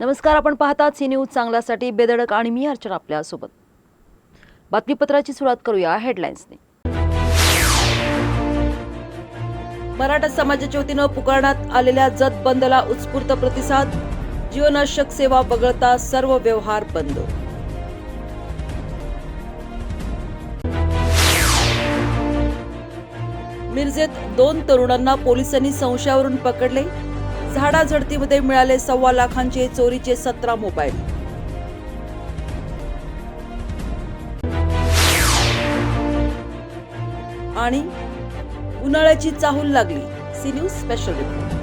नमस्कार आपण पाहतात सी न्यूज चांगल्यासाठी बेधडक आणि मी अर्चना आपल्यासोबत. बातमीपत्राची सुरुवात करूया हेडलाईन्सने मराठा समाजाच्या वतीनं पुकारण्यात आलेल्या जत बंदला उत्स्फूर्त प्रतिसाद जीवनाशक सेवा वगळता सर्व व्यवहार बंद. मिरजेत दोन तरुणांना पोलिसांनी संशयावरून पकडले. झाडाझडतीमध्ये मिळाले सव्वा लाखांचे चोरीचे सतरा मोबाईल. आणि उन्हाळ्याची चाहूल लागली. C news special report